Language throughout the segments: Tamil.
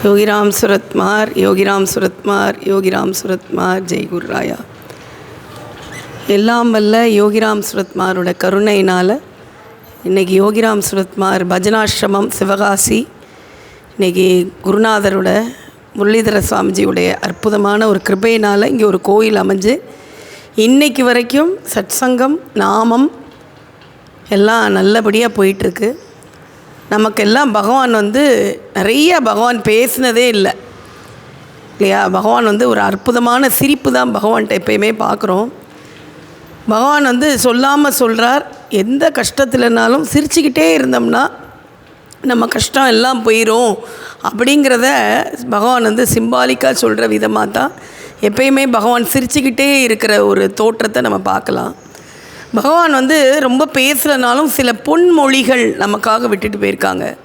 யோகிராம் சுரத்மார் யோகிராம் சுரத்மார் யோகிராம் சுரத்மார் ஜெய்குர்ராயா எல்லாம் வல்ல யோகிராம் சுரத்மாரோட கருணையினால் இன்றைக்கி யோகிராம் சுரத்மார் பஜனாசிரமம் சிவகாசி இன்றைக்கி குருநாதரோட முரளிதர சுவாமிஜியுடைய அற்புதமான ஒரு கிருபையினால் இங்கே ஒரு கோயில் அமைஞ்சு இன்னைக்கு வரைக்கும் சத்சங்கம் நாமம் எல்லாம் நல்லபடியாக போயிட்டுருக்கு நமக்கெல்லாம் பகவான் வந்து நிறைய பகவான் பேசினதே இல்லை. இல்லையா? பகவான் வந்து ஒரு அற்புதமான சிரிப்பு தான் பகவான்கிட்ட எப்பயுமே பார்க்குறோம் பகவான் வந்து சொல்லாமல் சொல்கிறார் எந்த கஷ்டத்தில்னாலும் சிரிச்சுக்கிட்டே இருந்தோம்னா நம்ம கஷ்டம் எல்லாம் போயிடும் அப்படிங்கிறத பகவான் வந்து சிம்பாலிக்காக சொல்கிற விதமாக தான் எப்பயுமே பகவான் சிரிச்சுக்கிட்டே இருக்கிற ஒரு தோற்றத்தை நம்ம பார்க்கலாம். பகவான் வந்து ரொம்ப பேசலைனாலும் சில பொன்மொழிகள் நமக்காக விட்டுட்டு போயிருக்காங்க.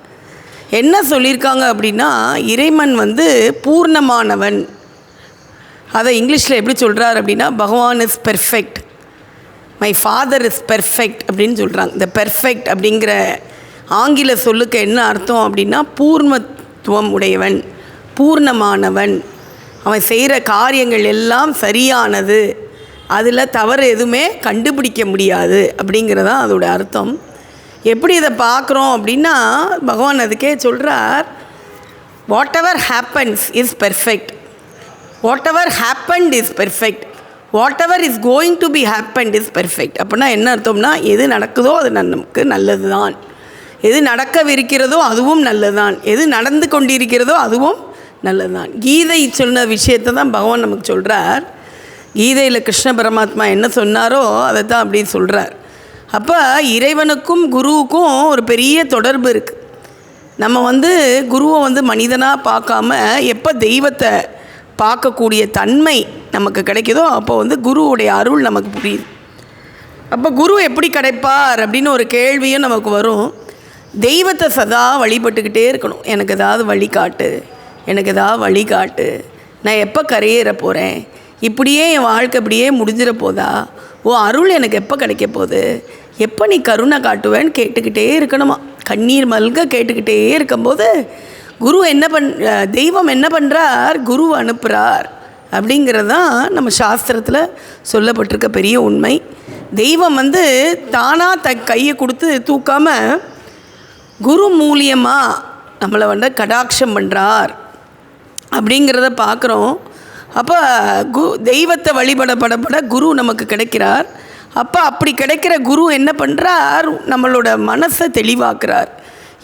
என்ன சொல்லியிருக்காங்க அப்படின்னா இறைமன் வந்து பூர்ணமானவன். அதை இங்கிலீஷில் எப்படி சொல்கிறார் அப்படின்னா Bhagavan is perfect. My father is perfect அப்படின்னு சொல்கிறாங்க இந்த பெர்ஃபெக்ட் அப்படிங்கிற ஆங்கில சொல்லுக்கு என்ன அர்த்தம் அப்படின்னா பூர்ணத்துவம் உடையவன் பூர்ணமானவன். அவன் செய்கிற காரியங்கள் எல்லாம் சரியானது. அதில் தவறு எதுவுமே கண்டுபிடிக்க முடியாது அப்படிங்கிறதான் அதோட அர்த்தம். எப்படி இதை பார்க்குறோம் அப்படின்னா பகவான் அதுக்கே சொல்கிறார் whatever happens is perfect whatever happened is perfect whatever is going to be happened is perfect அப்படின்னா என்ன அர்த்தம்னா எது நடக்குதோ அது நமக்கு நல்லது தான் எது நடக்கவிருக்கிறதோ அதுவும் நல்லதுதான். எது நடந்து கொண்டிருக்கிறதோ அதுவும் நல்லதுதான். கீதை சொன்ன விஷயத்தை தான் பகவான் நமக்கு சொல்கிறார் கீதையில் கிருஷ்ண பரமாத்மா என்ன சொன்னாரோ அதை தான் அப்படின்னு சொல்கிறார் அப்போ இறைவனுக்கும் குருவுக்கும் ஒரு பெரிய தொடர்பு இருக்குது நம்ம வந்து குருவை வந்து மனிதனாக பார்க்காம எப்போ தெய்வத்தை பார்க்கக்கூடிய தன்மை நமக்கு கிடைக்குதோ அப்போ வந்து குருவுடைய அருள் நமக்கு புரியுது. அப்போ குரு எப்படி கிடைப்பார் அப்படின்னு ஒரு கேள்வியும் நமக்கு வரும். தெய்வத்தை சதா வழிபட்டுக்கிட்டே இருக்கணும். எனக்கு ஏதாவது வழிகாட்டு எனக்கு ஏதாவது வழிகாட்டு. நான் எப்போ கரையேற போகிறேன் இப்படியே என் வாழ்க்கை இப்படியே முடிஞ்சிட போதா? ஓ அருள் எனக்கு எப்போ கிடைக்க போகுது? எப்போ நீ கருணை காட்டுவேன்னு கேட்டுக்கிட்டே இருக்கணுமா? கண்ணீர் மல்க கேட்டுக்கிட்டே இருக்கும்போது குரு என்ன பண் தெய்வம் என்ன பண்ணுறார் குரு அனுப்புகிறார் அப்படிங்கிறது தான் நம்ம சாஸ்திரத்தில் சொல்லப்பட்டிருக்க பெரிய உண்மை. தெய்வம் வந்து தானாக த கையை கொடுத்து தூக்காமல் குரு மூலியமாக நம்மளை வந்து கடாட்சம் பண்ணுறார் அப்படிங்கிறத பார்க்குறோம் அப்போ கு தெய்வத்தை வழிபடப்படப்பட குரு நமக்கு கிடைக்கிறார். அப்போ அப்படி கிடைக்கிற குரு என்ன பண்ணுறார் நம்மளோட மனசை தெளிவாக்குறார்.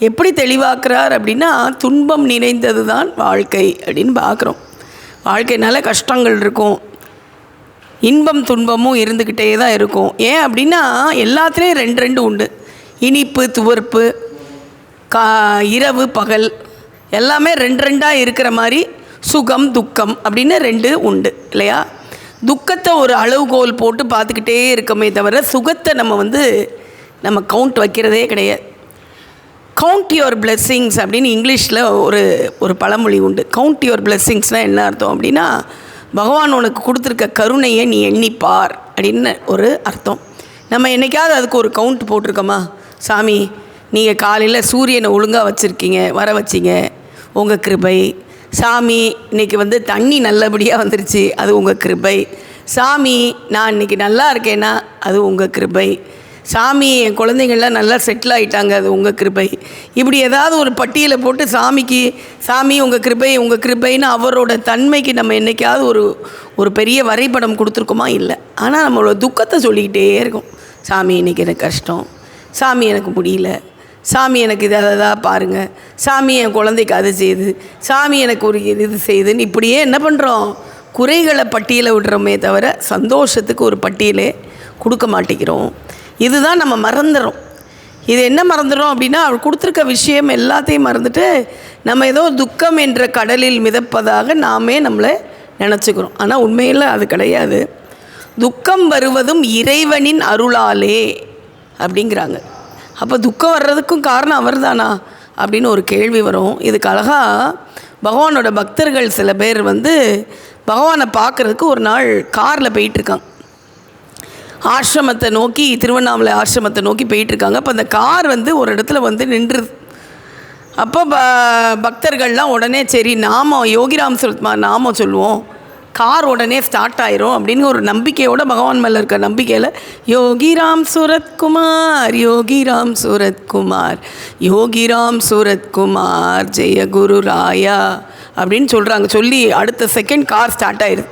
எப்படி தெளிவாக்குறார் அப்படின்னா துன்பம் நிறைந்தது தான் வாழ்க்கை அப்படின்னு பார்க்குறோம். வாழ்க்கைனால கஷ்டங்கள் இருக்கும். இன்பம் துன்பமும் இருந்துக்கிட்டே தான் இருக்கும். ஏன் அப்படின்னா எல்லாத்துலேயும் ரெண்டு ரெண்டு உண்டு. இனிப்பு துவர்ப்பு கா இரவு பகல் எல்லாமே ரெண்டு ரெண்டாக இருக்கிற மாதிரி சுகம் துக்கம் அப்படின்னு ரெண்டு உண்டு இல்லையா? துக்கத்தை ஒரு அளவுகோல் போட்டு பார்த்துக்கிட்டே இருக்கமே தவிர சுகத்தை நம்ம வந்து நம்ம கவுண்ட் வைக்கிறதே கிடையாது. கவுண்ட் யுவர் பிளெஸ்ஸிங்ஸ் அப்படின்னு இங்கிலீஷில் ஒரு ஒரு பழமொழி உண்டு. கவுண்ட் யுவர் பிளெஸ்ஸிங்ஸ்னால் என்ன அர்த்தம் அப்படின்னா பகவான் உனக்கு கொடுத்துருக்க கருணையை நீ எண்ணிப்பார் அப்படின்னு ஒரு அர்த்தம். நம்ம என்றைக்காவது அதுக்கு ஒரு கவுண்ட் போட்டிருக்கோமா? சாமி நீங்கள் காலையில் சூரியனை ஒழுங்காக வச்சுருக்கீங்க வர வச்சிங்க உங்கள் கிருபை சாமி இன்றைக்கி வந்து தண்ணி நல்லபடியாக வந்துருச்சு அது உங்கள் கிருபை. சாமி நான் இன்றைக்கி நல்லா இருக்கேன்னா அது உங்கள் கிருபை. சாமி என் குழந்தைங்கள்லாம் நல்லா செட்டில் ஆகிட்டாங்க அது உங்கள் கிருபை. இப்படி ஏதாவது ஒரு பட்டியலை போட்டு சாமிக்கு சாமி உங்கள் கிருபை உங்கள் கிருபைன்னு அவரோட தன்மைக்கு நம்ம என்றைக்காவது ஒரு ஒரு பெரிய வரைபடம் கொடுத்துருக்கோமா? இல்லை. ஆனால் நம்மளோட துக்கத்தை சொல்லிக்கிட்டே இருக்கும். சாமி இன்றைக்கி எனக்கு கஷ்டம். சாமி எனக்கு முடியல. சாமி எனக்கு இதை அதை பாருங்கள் சாமி என் குழந்தைக்கு அதை செய்யுது சாமி எனக்கு ஒரு இது செய்யுதுன்னு இப்படியே என்ன பண்ணுறோம் குறைகளை பட்டியலை விடுறோமே தவிர சந்தோஷத்துக்கு ஒரு பட்டியலே கொடுக்க மாட்டேங்கிறோம். இதுதான் நம்ம மறந்துடும் இது என்ன மறந்துடும் அப்படின்னா அவர் கொடுத்துருக்க விஷயம் எல்லாத்தையும் மறந்துட்டு நம்ம ஏதோ துக்கம் என்ற கடலில் மிதப்பதாக நாமே நம்மளை நினச்சிக்கிறோம். ஆனால் உண்மையில் அது கிடையாது. துக்கம் வருவதும் இறைவனின் அருளாலே அப்படிங்கிறாங்க. அப்போ துக்கம் வர்றதுக்கும் காரணம் அவர் தானா அப்படின்னு ஒரு கேள்வி வரும். இதுக்கு அழகாக பகவானோட பக்தர்கள் சில பேர் வந்து பகவானை பார்க்குறதுக்கு ஒரு நாள் காரில் போயிட்டுருக்காங்க. ஆசிரமத்தை நோக்கி திருவண்ணாமலை ஆசிரமத்தை நோக்கி போயிட்டுருக்காங்க. அப்போ அந்த கார் வந்து ஒரு இடத்துல வந்து நின்றுது. அப்போ ப பக்தர்கள்லாம் உடனே சரி நாமம் யோகிராம் சுரத்மா நாமம் சொல்லுவோம். கார் உடனே ஸ்டார்ட் ஆயிரும் அப்படின்னு ஒரு நம்பிக்கையோட பகவான் மேலே இருக்க நம்பிக்கையில் யோகிராம் சூரத்குமார் யோகிராம் சூரத்குமார் யோகிராம் சூரத்குமார் ஜெய குரு ராயா அப்படின்னு சொல்கிறாங்க சொல்லி அடுத்த செகண்ட் கார் ஸ்டார்ட் ஆயிடுது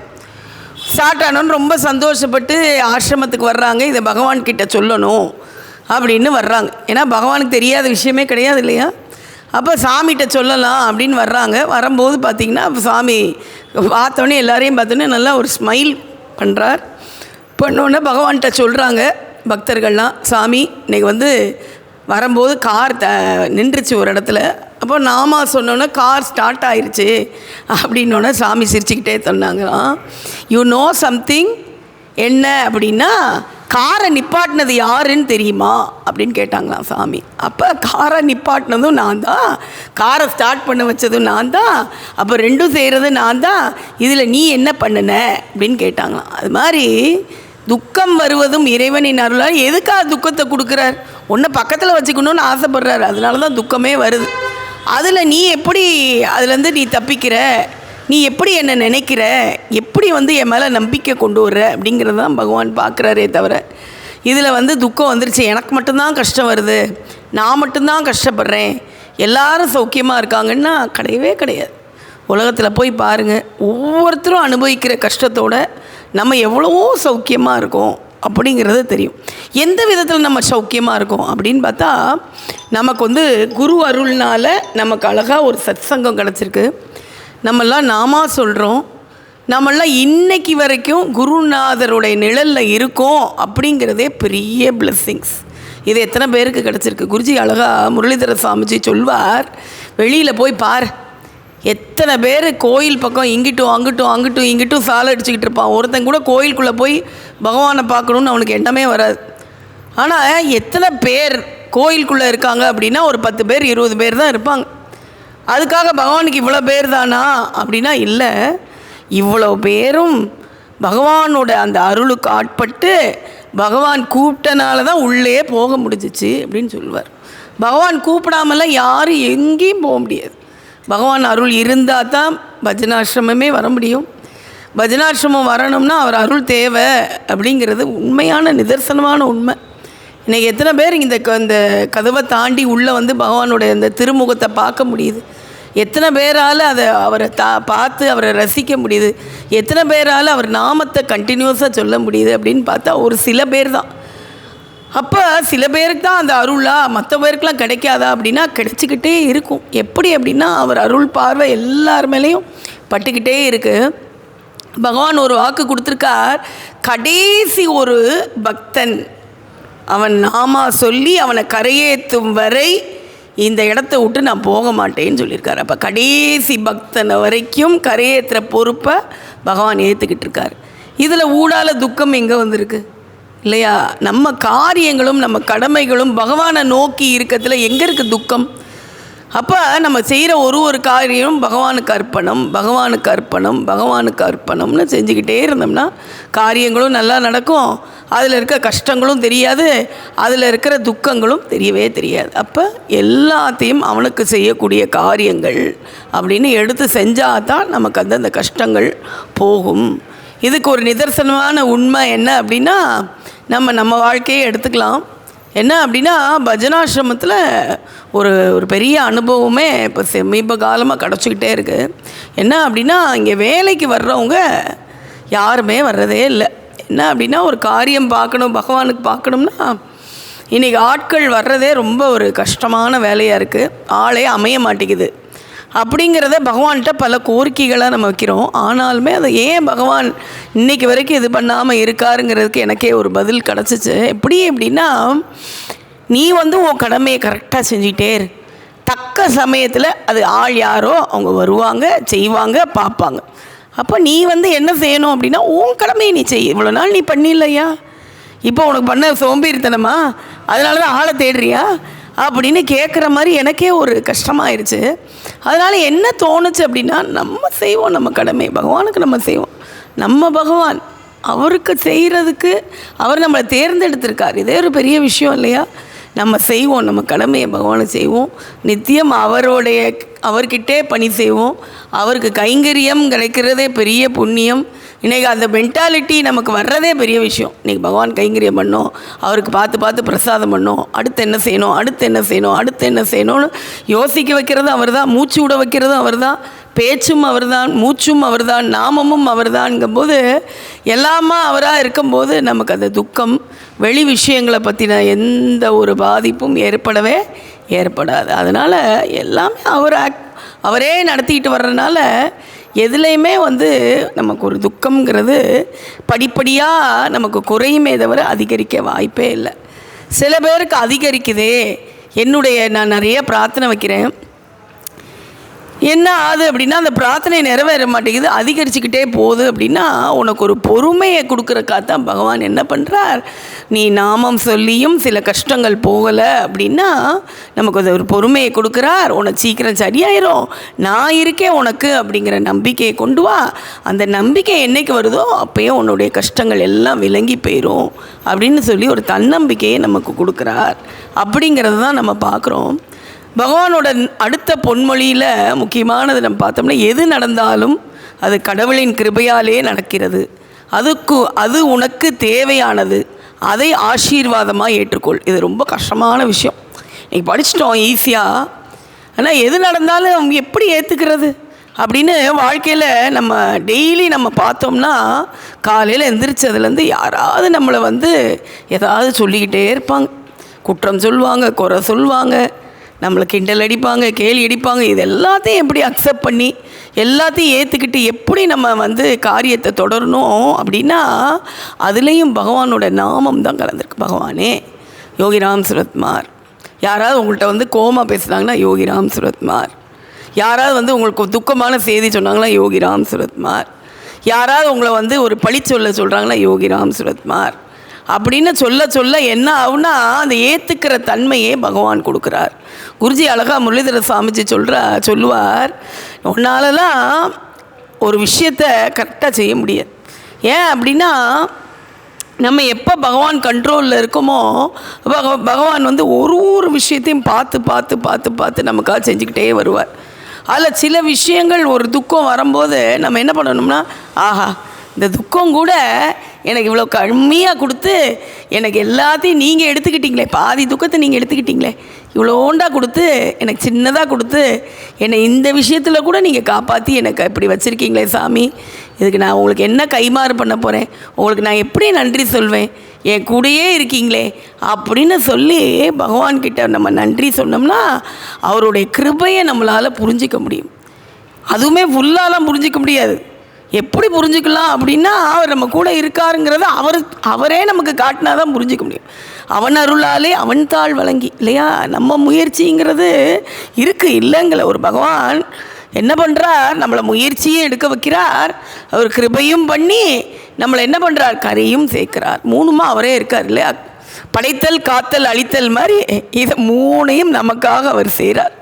ஸ்டார்ட் ஆனோன்னு ரொம்ப சந்தோஷப்பட்டு ஆசிரமத்துக்கு வர்றாங்க. இதை பகவான்கிட்ட சொல்லணும் அப்படின்னு வர்றாங்க. ஏன்னா பகவானுக்கு தெரியாத விஷயமே கிடையாது இல்லையா? அப்போ சாமிகிட்ட சொல்லலாம் அப்படின்னு வர்றாங்க. வரும்போது பார்த்திங்கன்னா சாமி பார்த்தோன்னே எல்லாரையும் பார்த்தோன்னே நல்லா ஒரு ஸ்மைல் பண்ணுறார் பண்ணோன்னே பகவான்கிட்ட சொல்கிறாங்க பக்தர்கள்லாம் சாமி இன்னைக்கு வந்து வரும்போது கார் த நின்றுச்சு ஒரு இடத்துல. அப்போ நாமா சொன்னோன்னே கார் ஸ்டார்ட் ஆயிடுச்சு அப்படின்னோடனே சாமி சிரிச்சுக்கிட்டே சொன்னாங்களாம். யூ நோ சம்திங் என்ன? அப்படின்னா காரை நிப்பாட்டினது யாருன்னு தெரியுமா? அப்படின்னு கேட்டாங்களாம் சாமி. அப்போ காரை நிப்பாட்டினதும் நான் தான். காரை ஸ்டார்ட் பண்ண வச்சதும் நான் தான். அப்போ ரெண்டும் செய்கிறது நான் தான். இதில் நீ என்ன பண்ணுன? அப்படின்னு கேட்டாங்களாம். அது மாதிரி துக்கம் வருவதும் இறைவனின் அருளால் எதுக்காக துக்கத்தை கொடுக்குறார்? ஒன்றை பக்கத்தில் வச்சுக்கணும்னு ஆசைப்படுறாரு. அதனால தான் துக்கமே வருது. அதில் நீ எப்படி அதுலேருந்து நீ தப்பிக்கிற? நீ எப்படி என்னை நினைக்கிற? எப்படி வந்து என் மேலே நம்பிக்கை கொண்டு வர்ற? அப்படிங்கிறது தான் பகவான் பார்க்குறாரே தவிர இதில் வந்து துக்கம் வந்துருச்சு. எனக்கு மட்டும்தான் கஷ்டம் வருது. நான் மட்டும்தான் கஷ்டப்படுறேன். எல்லாரும் சௌக்கியமாக இருக்காங்கன்னா கிடையவே கிடையாது. உலகத்தில் போய் பாருங்கள் ஒவ்வொருத்தரும் அனுபவிக்கிற கஷ்டத்தோட நம்ம எவ்வளவோ சௌக்கியமாக இருக்கோம் அப்படிங்கிறது தெரியும். எந்த விதத்தில் நம்ம சௌக்கியமாக இருக்கோம் அப்படின்னு பார்த்தா நமக்கு வந்து குரு அருள்னால் நமக்கு அழகாக ஒரு சத்சங்கம் கிடச்சிருக்கு. நம்மெல்லாம் நாமா சொல்கிறோம் நம்மெல்லாம் இன்னைக்கு வரைக்கும் குருநாதருடைய நிழலில் இருக்கோம் அப்படிங்கிறதே பெரிய பிளெஸ்ஸிங்ஸ் இது எத்தனை பேருக்கு கிடச்சிருக்கு? குருஜி அழகா முரளிதர சாமிஜி சொல்வார் வெளியில் போய் பார். எத்தனை பேர் கோயில் பக்கம் இங்கிட்டும் அங்கிட்டும் அங்கிட்டும் இங்கிட்டும் சாலை அடிச்சுக்கிட்டு இருப்பான். ஒருத்தன் கூட கோயிலுக்குள்ளே போய் பகவானை பார்க்கணுன்னு அவனுக்கு எண்ணமே வராது. ஆனால் எத்தனை பேர் கோயிலுக்குள்ளே இருக்காங்க அப்படின்னா ஒரு பத்து பேர் இருபது பேர் தான் இருப்பாங்க. அதுக்காக பகவானுக்கு இவ்வளோ பேர் தானா அப்படின்னா இல்லை. இவ்வளோ பேரும் பகவானோட அந்த அருளுக்கு ஆட்பட்டு பகவான் கூப்பிட்டனால தான் உள்ளே போக முடிஞ்சிச்சு அப்படின்னு சொல்லுவார். பகவான் கூப்பிடாமலாம் யாரும் எங்கேயும் போக முடியாது. பகவான் அருள் இருந்தால் தான் பஜனாசிரமமே வர முடியும். பஜனாசிரமம் வரணும்னா அவர் அருள் தேவை அப்படிங்கிறது உண்மையான நிதர்சனமான உண்மை. இன்றைக்கி எத்தனை பேர் இந்த க- இந்த கதவை தாண்டி உள்ளே வந்து பகவானுடைய அந்த திருமுகத்தை பார்க்க முடியுது. எத்தனை பேரால் அதை அவரை தா பார்த்து அவரை ரசிக்க முடியுது? எத்தனை பேரால் அவர் நாமத்தை கண்டினியூஸாக சொல்ல முடியுது அப்படின்னு பார்த்தா ஒரு சில பேர் தான். அப்போ சில பேருக்கு தான் அந்த அருளா மற்ற பேருக்கெலாம் கிடைக்காதா அப்படின்னா கிடைச்சிக்கிட்டே இருக்கும். எப்படி அப்படின்னா அவர் அருள் பார்வை எல்லார் மேலேயும் பட்டுக்கிட்டே இருக்குது பகவான் ஒரு வாக்கு கொடுத்துருக்கார். கடைசி ஒரு பக்தன். அவன் நாமா சொல்லி அவனை கரையேற்றும் வரை இந்த இடத்த விட்டு நான் போக மாட்டேன்னு சொல்லியிருக்காரு. அப்போ கடைசி பக்தனை வரைக்கும் கரையேற்றுற பொறுப்பை பகவான் ஏற்றுக்கிட்டு இருக்கார். இதில் ஊடால துக்கம் எங்கே வந்திருக்கு? இல்லையா? நம்ம காரியங்களும் நம்ம கடமைகளும் பகவானை நோக்கி இருக்கிறதுல எங்கே இருக்குது துக்கம்? அப்போ நம்ம செய்கிற ஒரு ஒரு காரியம் பகவானுக்கு அர்ப்பணம் பகவானுக்கு அர்ப்பணம் பகவானுக்கு அர்ப்பணம்னு செஞ்சுக்கிட்டே இருந்தோம்னா காரியங்களும் நல்லா நடக்கும். அதில் இருக்க கஷ்டங்களும் தெரியாது. அதில் இருக்கிற துக்கங்களும் தெரியவே தெரியாது. அப்போ எல்லாத்தையும் அவனுக்கு செய்யக்கூடிய காரியங்கள் அப்படின்னு எடுத்து செஞ்சால் தான் நமக்கு அந்த அந்த கஷ்டங்கள் போகும். இதுக்கு ஒரு நிதர்சனமான உண்மை என்ன அப்படின்னா நம்ம நம்ம வாழ்க்கையை எடுத்துக்கலாம். என்ன அப்படின்னா பஜனாசிரமத்தில் ஒரு ஒரு பெரிய அனுபவமே இப்போ சமீப காலமாக கிடச்சிக்கிட்டே இருக்குது என்ன அப்படின்னா இங்கே வேலைக்கு வர்றவங்க யாருமே வர்றதே இல்லை. என்ன அப்படின்னா ஒரு காரியம் பார்க்கணும் பகவானுக்கு பார்க்கணும்னா இன்றைக்கி ஆட்கள் வர்றதே ரொம்ப ஒரு கஷ்டமான வேலையாக இருக்குது ஆளே அமைய மாட்டேங்குது. அப்படிங்கிறத பகவான்கிட்ட பல கோரிக்கைகளாக நம்ம வைக்கிறோம். ஆனாலுமே அதை ஏன் பகவான் இன்னைக்கு வரைக்கும் இது பண்ணாமல் இருக்காருங்கிறதுக்கு எனக்கே ஒரு பதில் கிடச்சிச்சு. எப்படி அப்படின்னா நீ வந்து உன் கடமையை கரெக்டாக செஞ்சுக்கிட்டே இரு. தக்க சமயத்தில் அது ஆள் யாரோ அவங்க வருவாங்க செய்வாங்க பார்ப்பாங்க. அப்போ நீ வந்து என்ன செய்யணும் அப்படின்னா உன் கடமையை நீ செய். இவ்வளோ நாள் நீ பண்ணிடலையா? இப்போ உனக்கு பண்ண சோம்பேறித்தனமா? அதனால தான் ஆளை தேடுறியா? அப்படின்னு கேட்குற மாதிரி எனக்கே ஒரு கஷ்டமாயிருச்சு. அதனால் என்ன தோணுச்சு அப்படின்னா நம்ம செய்வோம் நம்ம கடமை. பகவானுக்கு நம்ம செய்வோம். நம்ம பகவான் அவருக்கு செய்கிறதுக்கு அவர் நம்மளை தேர்ந்தெடுத்திருக்கார். இதே ஒரு பெரிய விஷயம் இல்லையா? நம்ம செய்வோம் நம்ம கடமையை பகவானை செய்வோம். நித்தியம் அவருடைய அவர்கிட்டே பணி செய்வோம். அவருக்கு கைங்கரியம் கிடைக்கிறதே பெரிய புண்ணியம். இன்றைக்கி அந்த மென்டாலிட்டி நமக்கு வர்றதே பெரிய விஷயம். இன்றைக்கி பகவான் கைங்கரியம் பண்ணோம் அவருக்கு பார்த்து பார்த்து பிரசாதம் பண்ணோம் அடுத்து என்ன செய்யணும் அடுத்து என்ன செய்யணும் அடுத்து என்ன செய்யணும்னு யோசிக்க வைக்கிறதும் அவர் தான் மூச்சு விட வைக்கிறதும் அவர் தான் பேச்சும் அவர்தான் மூச்சும் அவர் தான் நாமமும் அவர்தான்ங்கும்போது எல்லாமா அவராக இருக்கும்போது நமக்கு அந்த துக்கம் வெளி விஷயங்களை பற்றின எந்த ஒரு பாதிப்பும் ஏற்படவே ஏற்படாது. அதனால் எல்லாமே அவர் அவரே நடத்திக்கிட்டு வர்றதுனால எதுலேயுமே வந்து நமக்கு ஒரு துக்கம்ங்கிறது படிப்படியாக நமக்கு குறையுமே தவிர அதிகரிக்க வாய்ப்பே இல்லை. சில பேருக்கு அதிகரிக்குதே. என்னுடைய நான் நிறைய பிரார்த்தனை வைக்கிறேன். என்ன ஆகுது அப்படின்னா அந்த பிரார்த்தனை நிறைவேற மாட்டேங்குது அதிகரிச்சுக்கிட்டே போகுது அப்படின்னா உனக்கு ஒரு பொறுமையை கொடுக்குறக்காக தான் பகவான் என்ன பண்ணுறார் நீ நாமம் சொல்லியும் சில கஷ்டங்கள் போகலை அப்படின்னா நமக்கு அது ஒரு பொறுமையை கொடுக்குறார். உனக்கு சீக்கிரம் சரியாயிரும். நான் இருக்கேன் உனக்கு அப்படிங்கிற நம்பிக்கையை கொண்டு வா. அந்த நம்பிக்கை என்றைக்கு வருதோ அப்போயே உன்னுடைய கஷ்டங்கள் எல்லாம் விளங்கி போயிடும் அப்படின்னு சொல்லி ஒரு தன்னம்பிக்கையை நமக்கு கொடுக்குறார். அப்படிங்கிறது தான் நம்ம பார்க்குறோம். பகவானோட அடுத்த பொன்மொழியில் முக்கியமானது நம்ம பார்த்தோம்னா எது நடந்தாலும் அது கடவுளின் கிருபையாலே நடக்கிறது. அதுக்கு அது உனக்கு தேவையானது. அதை ஆசீர்வாதமாக ஏற்றுக்கொள். இது ரொம்ப கஷ்டமான விஷயம். நீ படிச்சிட்டோம் ஈஸியாக ஆனால் எது நடந்தாலும் எப்படி ஏற்றுக்கிறது அப்படின்னு வாழ்க்கையில் நம்ம டெய்லி நம்ம பார்த்தோம்னா காலையில் எந்திரிச்சதுலேருந்து யாராவது நம்மளை வந்து ஏதாவது சொல்லிக்கிட்டே இருப்பாங்க. குற்றம் சொல்லுவாங்க குறை சொல்லுவாங்க. நம்மளை கிண்டல் அடிப்பாங்க கேலி அடிப்பாங்க இது எல்லாத்தையும் எப்படி அக்செப்ட் பண்ணி எல்லாத்தையும் ஏற்றுக்கிட்டு எப்படி நம்ம வந்து காரியத்தை தொடரணும் அப்படின்னா அதுலேயும் பகவானோட நாமம் தான் கலந்துருக்கு. பகவானே யோகிராம் சுரத்மார். யாராவது உங்கள்கிட்ட வந்து கோமா பேசுனாங்கன்னா யோகிராம் சுரத்மார். யாராவது வந்து உங்களுக்கு துக்கமான செய்தி சொன்னாங்களா யோகிராம் சுரத்மார். யாராவது உங்களை வந்து ஒரு பழி சொல்ல சொல்கிறாங்களா யோகிராம் சுரத்மார். அப்படின்னு சொல்ல சொல்ல என்ன ஆகுனா அந்த ஏற்றுக்கிற தன்மையே பகவான் கொடுக்குறார். குருஜி அழகா முரளிதர சாமிஜி சொல்கிறா சொல்லுவார் உன்னாலலாம் ஒரு விஷயத்த கரெக்டாக செய்ய முடியாது ஏன் அப்படின்னா நம்ம எப்போ பகவான் கண்ட்ரோலில் இருக்கோமோ பக பகவான் வந்து ஒரு ஒரு விஷயத்தையும் பார்த்து பார்த்து பார்த்து பார்த்து நமக்காக செஞ்சுக்கிட்டே வருவார். அதில் சில விஷயங்கள் ஒரு துக்கம் வரும்போது நம்ம என்ன பண்ணணும்னா ஆஹா இந்த துக்கம் கூட எனக்கு இவ்வளோ கம்மியாக கொடுத்து எனக்கு எல்லாத்தையும் நீங்கள் எடுத்துக்கிட்டீங்களே பாதி துக்கத்தை நீங்கள் எடுத்துக்கிட்டீங்களே இவ்வளோண்டா கொடுத்து எனக்கு சின்னதாக கொடுத்து என்னை இந்த விஷயத்தில் கூட நீங்கள் காப்பாற்றி எனக்கு இப்படி வச்சுருக்கீங்களே சாமி. இதுக்கு நான் உங்களுக்கு என்ன கைமாறு பண்ண போகிறேன் உங்களுக்கு நான் எப்படி நன்றி சொல்வேன்? என் கூடயே இருக்கீங்களே அப்படின்னு சொல்லி பகவான்கிட்ட நம்ம நன்றி சொன்னோம்னா அவருடைய கிருபையை நம்மளால் புரிஞ்சிக்க முடியும். அதுவுமே ஃபுல்லாலாம் புரிஞ்சிக்க முடியாது. எப்படி புரிஞ்சுக்கலாம் அப்படின்னா அவர் நம்ம கூட இருக்காருங்கிறத அவர் அவரே நமக்கு காட்டினா தான் புரிஞ்சிக்க முடியும். அவன் அருளாலே அவன் தாள் வழங்கி இல்லையா? நம்ம முயற்சிங்கிறது இருக்குது இல்லைங்கிற ஒரு பகவான் என்ன பண்ணுறார் நம்மளை முயற்சியும் எடுக்க வைக்கிறார். அவர் கிருபையும் பண்ணி நம்மளை என்ன பண்ணுறார் கரையும் சேர்க்கிறார். மூணுமா அவரே இருக்கார் இல்லையா? படைத்தல் காத்தல் அழித்தல் மாதிரி இதை மூணையும் நமக்காக அவர் செய்கிறார்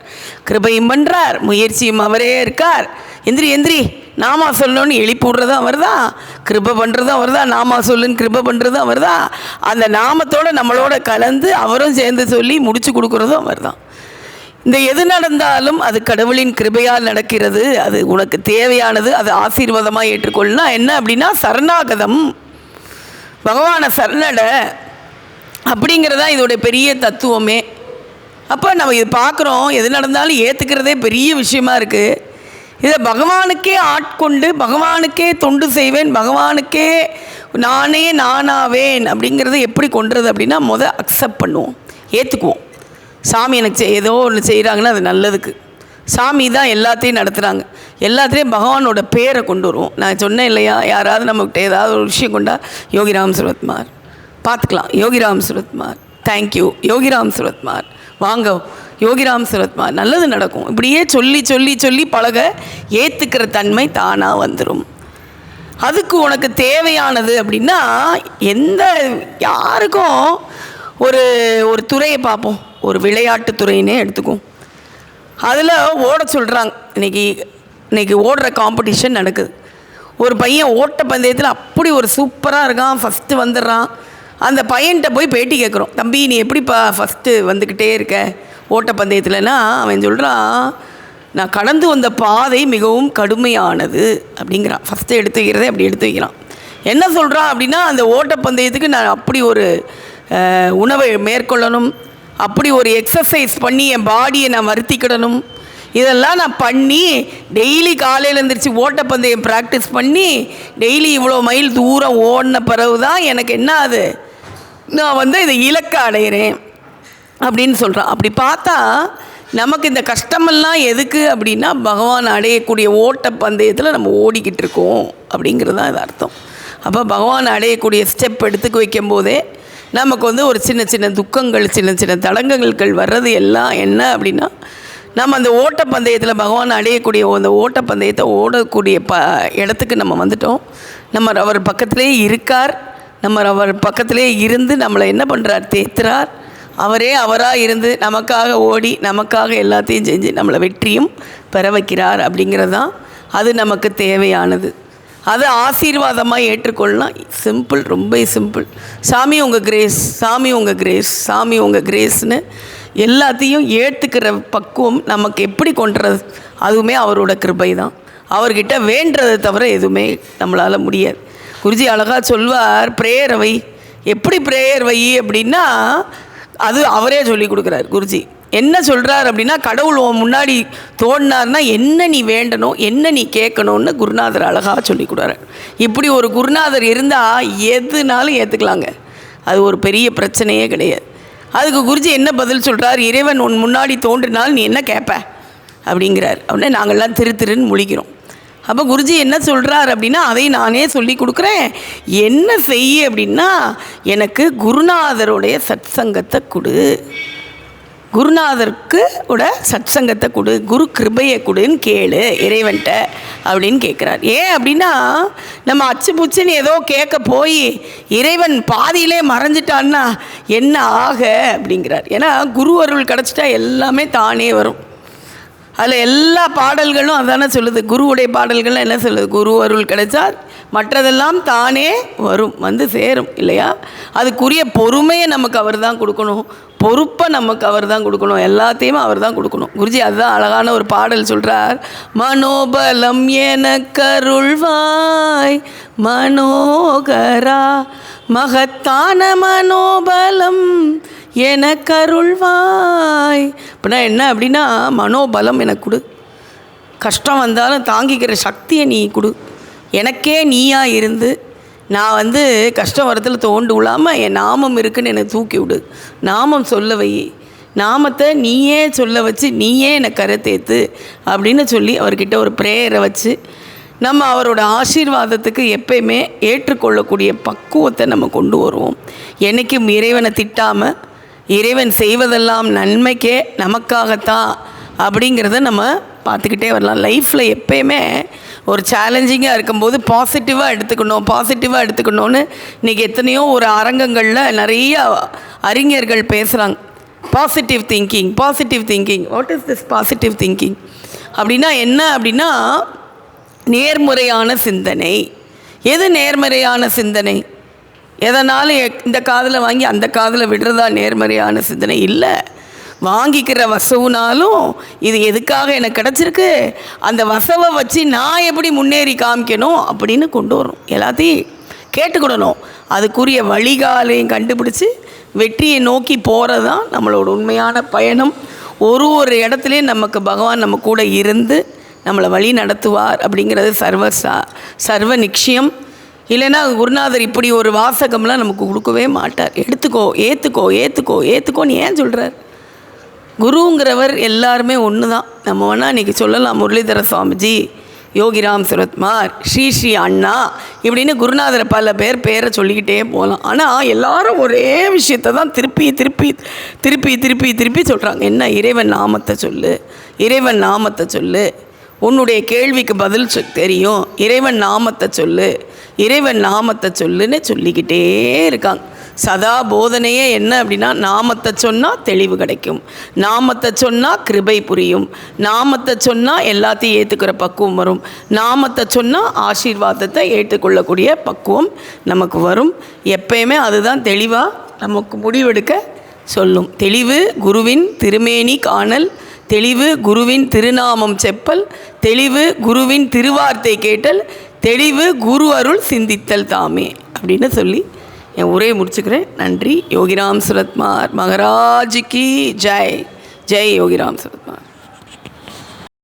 கிருபையும் பண்ணுறார் முயற்சியும் அவரே இருக்கார். எந்திரி எந்திரி. நாமா சொல்லணும்னு எழுப்பி விட்றதும் அவர் தான் கிருப பண்ணுறதும் அவர் தான் நாமா சொல்லுன்னு கிருப பண்ணுறதும் அவர் தான் அந்த நாமத்தோடு நம்மளோட கலந்து அவரும் சேர்ந்து சொல்லி முடிச்சு கொடுக்குறதும் அவர் தான் இந்த எது நடந்தாலும் அது கடவுளின் கிருபையால் நடக்கிறது. அது உனக்கு தேவையானது அது ஆசீர்வாதமாக ஏற்றுக்கொள்ளுனா என்ன அப்படின்னா சரணாகதம். பகவானை சரணட அப்படிங்கிறதா இதோடைய பெரிய தத்துவமே. அப்போ நம்ம இது பார்க்குறோம் எது நடந்தாலும் ஏற்றுக்கிறதே பெரிய விஷயமா இருக்குது இதை பகவானுக்கே ஆட்கொண்டு பகவானுக்கே தொண்டு செய்வேன் பகவானுக்கே நானே நானாவேன் அப்படிங்கிறத எப்படி கொண்டுறது அப்படின்னா முத அக்செப்ட் பண்ணுவோம் ஏற்றுக்குவோம் சாமி எனக்கு செய் ஏதோ ஒன்று செய்கிறாங்கன்னா அது நல்லதுக்கு. சாமி தான் எல்லாத்தையும் நடத்துகிறாங்க எல்லாத்துலேயும் பகவானோட பேரை கொண்டு வருவோம். நான் சொன்னேன் இல்லையா யாராவது நம்மகிட்ட ஏதாவது ஒரு விஷயம் கொண்டா யோகிராம் சுரத்மார் பார்த்துக்கலாம். யோகிராம் சுரத்மார் தேங்க்யூ யோகிராம் சுரத்மார் வாங்க யோகிராம் சுரத்மார் நல்லது நடக்கும். இப்படியே சொல்லி சொல்லி சொல்லி பழக ஏற்றுக்கிற தன்மை தானாக வந்துடும் அதுக்கு உனக்கு தேவையானது அப்படின்னா எந்த யாருக்கும் ஒரு ஒரு துறையை பார்ப்போம். ஒரு விளையாட்டு துறையினே எடுத்துக்கும். அதில் ஓட சொல்கிறாங்க இன்றைக்கி இன்றைக்கி ஓடுற காம்படிஷன் நடக்குது. ஒரு பையன் ஓட்ட பந்தயத்தில் அப்படி ஒரு சூப்பராக இருக்கான். ஃபஸ்ட்டு வந்துடுறான். அந்த பையன்கிட்ட போய் பேட்டி கேட்குறோம். தம்பி நீ எப்படிப்பா ஃபஸ்ட்டு வந்துக்கிட்டே இருக்க? ஓட்டப்பந்தயத்தில்னா அவன் சொல்கிறான் நான் கடந்து வந்த பாதை மிகவும் கடுமையானது அப்படிங்கிறான். ஃபஸ்ட்டு எடுத்து வைக்கிறதே அப்படி எடுத்து வைக்கிறான். என்ன சொல்கிறான் அப்படின்னா அந்த ஓட்டப்பந்தயத்துக்கு நான் அப்படி ஒரு உணவை மேற்கொள்ளணும் அப்படி ஒரு எக்ஸசைஸ் பண்ணி என் பாடியை நான் வருத்திக்கிடணும். இதெல்லாம் நான் பண்ணி டெய்லி காலையில் எழுந்திரிச்சு ஓட்டப்பந்தயம் ப்ராக்டிஸ் பண்ணி டெய்லி இவ்வளோ மைல் தூரம் ஓடின பிறகு தான் எனக்கு என்ன அது? நான் வந்து இதை இலக்கை அடையிறேன். அப்படின்னு சொல்கிறான் அப்படி பார்த்தா நமக்கு இந்த கஷ்டமெல்லாம் எதுக்கு அப்படின்னா பகவான் அடையக்கூடிய ஓட்ட பந்தயத்தில் நம்ம ஓடிக்கிட்டு இருக்கோம் அப்படிங்கிறது தான் இது அர்த்தம். அப்போ பகவான் அடையக்கூடிய ஸ்டெப் எடுத்துக்கு வைக்கும் போதே நமக்கு வந்து ஒரு சின்ன சின்ன துக்கங்கள் சின்ன சின்ன தடங்கல்கள் வர்றது எல்லாம் என்ன அப்படின்னா நம்ம அந்த ஓட்டப்பந்தயத்தில் பகவான் அடையக்கூடிய அந்த ஓட்டப்பந்தயத்தை ஓடக்கூடிய ப இடத்துக்கு நம்ம வந்துட்டோம். நம்ம அவர் பக்கத்திலே இருக்கார். நம்ம அவர் பக்கத்திலே இருந்து நம்மளை என்ன பண்ணுறார் தேத்துறார் அவரே அவராக இருந்து நமக்காக ஓடி நமக்காக எல்லாத்தையும் செஞ்சு நம்மளை வெற்றியும் பெற வைக்கிறார் அப்படிங்கிறது தான் அது நமக்கு தேவையானது. அதை ஆசீர்வாதமாக ஏற்றுக்கொள்ளலாம் சிம்பிள் ரொம்ப சிம்பிள். சாமி உங்கள் கிரேஸ் சாமி உங்கள் கிரேஸ் சாமி உங்கள் கிரேஸ்னு எல்லாத்தையும் ஏற்றுக்கிற பக்குவம் நமக்கு எப்படி கொண்டுறது? அதுவுமே அவரோட கிருபை தான். அவர்கிட்ட வேண்டதை தவிர எதுவுமே நம்மளால் முடியாது. குருஜி அழகாக சொல்வார் ப்ரேயர் வை. எப்படி ப்ரேயர் வை அப்படின்னா அது அவரே சொல்லி கொடுக்குறார் குருஜி. என்ன சொல்கிறார் அப்படின்னா கடவுள் உன் முன்னாடி தோணினார்னா என்ன நீ வேண்டணும் என்ன நீ கேட்கணும்னு குருநாதர் அழகாக சொல்லி கொடுறாரு இப்படி ஒரு குருநாதர் இருந்தால் எதுனாலும் ஏற்றுக்கலாங்க அது ஒரு பெரிய பிரச்சனையே கிடையாது. அதுக்கு குருஜி என்ன பதில் சொல்கிறார் இறைவன் உன் முன்னாடி தோன்றினால் நீ என்ன கேட்ப? அப்படிங்கிறார். அப்படின்னா நாங்கள்லாம் திரு திருன்னு முழிக்கிறோம். அப்போ குருஜி என்ன சொல்கிறார் அப்படின்னா அதை நானே சொல்லி கொடுக்குறேன். என்ன செய்ய அப்படின்னா எனக்கு குருநாதருடைய சத்சங்கத்தை கொடு. குருநாதருக்கு உட சத்சங்கத்தை கொடு. குரு கிருபையை கொடுன்னு கேளு இறைவன்ட்ட அப்படின்னு கேட்குறார் ஏன் அப்படின்னா நம்ம அச்சு புச்சுன்னு ஏதோ கேட்க போய் இறைவன் பாதியிலே மறைஞ்சிட்டான்னா என்ன ஆக அப்படிங்கிறார். ஏன்னா குரு அருள் கிடச்சிட்டா எல்லாமே தானே வரும். அதில் எல்லா பாடல்களும் அதான சொல்லுது. குருவுடைய பாடல்கள்லாம் என்ன சொல்லுது? குரு அருள் கிடைச்சா மற்றதெல்லாம் தானே வரும் வந்து சேரும் இல்லையா? அதுக்குரிய பொறுமையை நமக்கு அவர் தான் கொடுக்கணும். பொறுப்பை நமக்கு அவர் தான் கொடுக்கணும். எல்லாத்தையும் அவர் தான் கொடுக்கணும். குருஜி அதுதான் அழகான ஒரு பாடல் சொல்கிறார் மனோபலம் என கருள்வாய் மனோகரா மகத்தான மனோபலம் எனக்கருள்வாய். அப்படின்னா என்ன அப்படின்னா மனோபலம் எனக்கு கொடு. கஷ்டம் வந்தாலும் தாங்கிக்கிற சக்தியை நீ கொடு. எனக்கே நீயா இருந்து நான் வந்து கஷ்டம் வரத்தில் தோண்டு விழாமல் என் நாமம் இருக்குன்னு என்னை தூக்கி விடு. நாமம் சொல்ல வை. நாமத்தை நீயே சொல்ல வச்சு நீயே என்னை கருத்தேத்து அப்படின்னு சொல்லி அவர்கிட்ட ஒரு ப்ரேயரை வச்சு நம்ம அவரோட ஆசீர்வாதத்துக்கு எப்பயுமே ஏற்றுக்கொள்ளக்கூடிய பக்குவத்தை நம்ம கொண்டு வருவோம். என்றைக்கும் இறைவனை திட்டாமல் இறைவன் செய்வதெல்லாம் நன்மைக்கே நமக்காகத்தான் அப்படிங்கிறத நம்ம பார்த்துக்கிட்டே வரலாம். லைஃப்பில் எப்பயுமே ஒரு சேலஞ்சிங்காக இருக்கும்போது பாசிட்டிவாக எடுத்துக்கணும் பாசிட்டிவாக எடுத்துக்கணும்னு இன்றைக்கி எத்தனையோ ஒரு அரங்கங்களில் நிறைய அறிஞர்கள் பேசுகிறாங்க positive thinking positive thinking what is this positive thinking அப்படின்னா என்ன அப்படின்னா நேர்முறையான சிந்தனை. எது நேர்மறையான சிந்தனை? எதனாலும் இந்த காதில் வாங்கி அந்த காதில் விடுறதா நேர்மறையான சிந்தனை இல்லை. வாங்கிக்கிற வசவுனாலும் இது எதுக்காக எனக்கு கிடச்சிருக்கு? அந்த வசவை வச்சு நான் எப்படி முன்னேறி காமிக்கணும் அப்படின்னு கொண்டு வரணும். எல்லாத்தையும் கேட்டுக்கிடணும். அதுக்குரிய வழிகாலையும் கண்டுபிடிச்சி வெற்றியை நோக்கி போகிறது தான் நம்மளோட உண்மையான பயணம். ஒரு ஒரு இடத்துலையும் நமக்கு பகவான் நம்ம கூட இருந்து நம்மளை வழி நடத்துவார் அப்படிங்கிறது சர்வ சா சர்வ நிச்சயம். இல்லைன்னா குருநாதர் இப்படி ஒரு வாசகம்லாம் நமக்கு கொடுக்கவே மாட்டார். எடுத்துக்கோ ஏற்றுக்கோ ஏற்றுக்கோ ஏற்றுக்கோன்னு ஏன் சொல்கிறார் குருங்கிறவர் எல்லாருமே ஒன்று தான் நம்ம வேணால் இன்றைக்கி சொல்லலாம் முரளிதர சுவாமிஜி யோகிராம் சுரத்மார் ஸ்ரீ ஸ்ரீ அண்ணா இப்படின்னு குருநாதரை பல பேர் பேரை சொல்லிக்கிட்டே போகலாம். ஆனால் எல்லாரும் ஒரே விஷயத்தை தான் திருப்பி திருப்பி திருப்பி திருப்பி திருப்பி சொல்கிறாங்க என்ன இறைவன் நாமத்தை சொல்லு இறைவன் நாமத்தை சொல்லு உன்னுடைய கேள்விக்கு பதில் தெரியும். இறைவன் நாமத்தை சொல்லு. இறைவன் நாமத்தை சொல்லுன்னு சொல்லிக்கிட்டே இருக்காங்க. சதா போதனையே என்ன அப்படின்னா நாமத்தை சொன்னால் தெளிவு கிடைக்கும். நாமத்தை சொன்னால் கிருபை புரியும். நாமத்தை சொன்னால் எல்லாத்தையும் ஏற்றுக்கிற பக்குவம் வரும். நாமத்தை சொன்னால் ஆசீர்வாதத்தை ஏற்றுக்கொள்ளக்கூடிய பக்குவம் நமக்கு வரும். எப்பயுமே அதுதான் தெளிவாக நமக்கு முடிவெடுக்க சொல்லும். தெளிவு குருவின் திருமேனி காணல் தெளிவு குருவின் திருநாமம் செப்பல் தெளிவு குருவின் திருவார்த்தை கேட்டல் தெளிவு குரு அருள் சிந்தித்தல் தாமே அப்படின்னு சொல்லி என் உரையை முடிச்சுக்கிறேன். நன்றி. யோகிராம் சுரத்மார் மகராஜிக்கு ஜெய். ஜெய் யோகிராம் சுரத்மார்